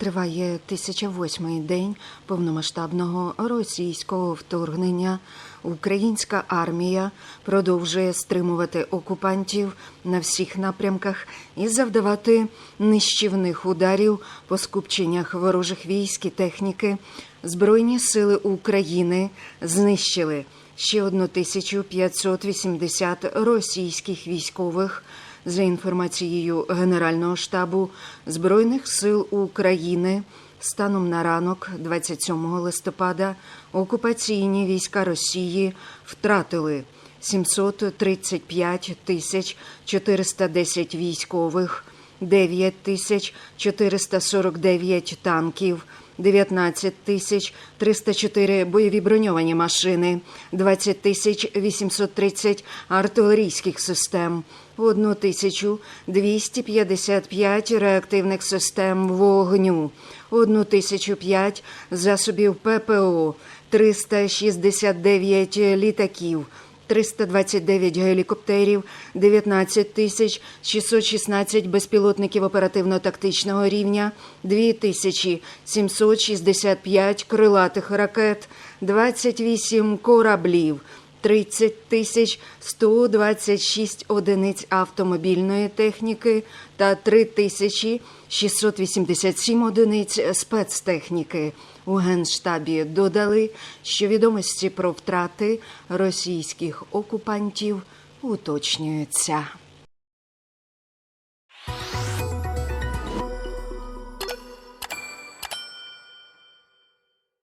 Триває 1008-й день повномасштабного російського вторгнення. Українська армія продовжує стримувати окупантів на всіх напрямках і завдавати нищівних ударів по скупченнях ворожих військ і техніки. Збройні сили України знищили ще 1580 російських військових. За інформацією Генерального штабу Збройних сил України, станом на ранок, 27 листопада, окупаційні війська Росії втратили 735 тисяч 410 військових, 9 тисяч 449 танків, 19 тисяч 304 бойові броньовані машини, 20 тисяч 830 артилерійських систем, 1 тисячу 255 реактивних систем вогню, 1 тисячу 5 засобів ППО, 369 літаків, 329 гелікоптерів, 19 тисяч 616 безпілотників оперативно-тактичного рівня, 2 тисячі 765 крилатих ракет, 28 кораблів, 30 тисяч 126 одиниць автомобільної техніки та 3 тисячі 687 одиниць спецтехніки. У Генштабі додали, що відомості про втрати російських окупантів уточнюються.